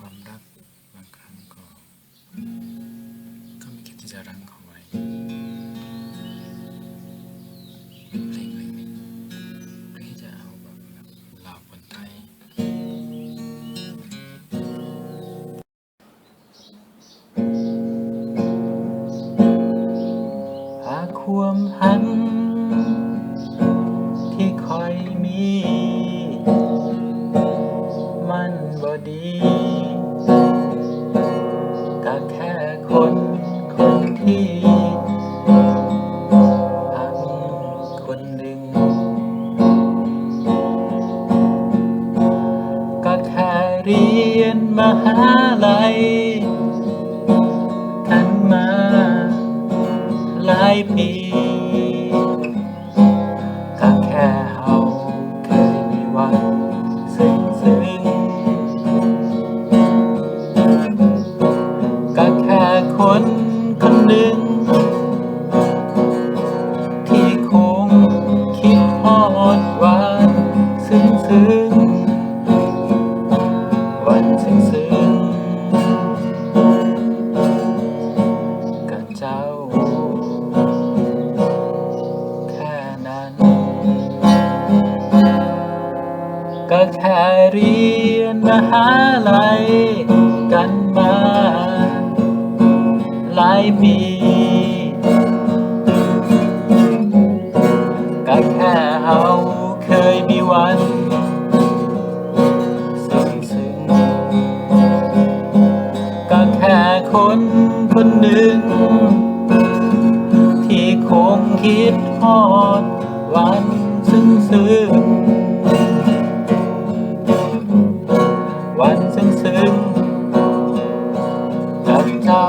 ความรักบางครั้งก็ก็ไม่คิดที่จะรั้งเขาไว้เป็นเพลงหนึ่งเพื่อที่จะเอาแบบหล่าคนไทยหากความหัน ก็แค่คนคนที่หักคนหนึ่งก็แค่เรียนมหาลัยกันมาหลายปีก็แค่เฮาเคยมีวัน ฮอดวันซึ้งซึ้งวันซึ้งซึ้งกับเจ้า แค่นั้น ก็แค่เรียนมหาลัยกันมา หลายปี ค่คนคนหนึ่ง ที่คงคิดทอดวันซึ้งซึ้งวันซึ้งซึ้งกับเจ้า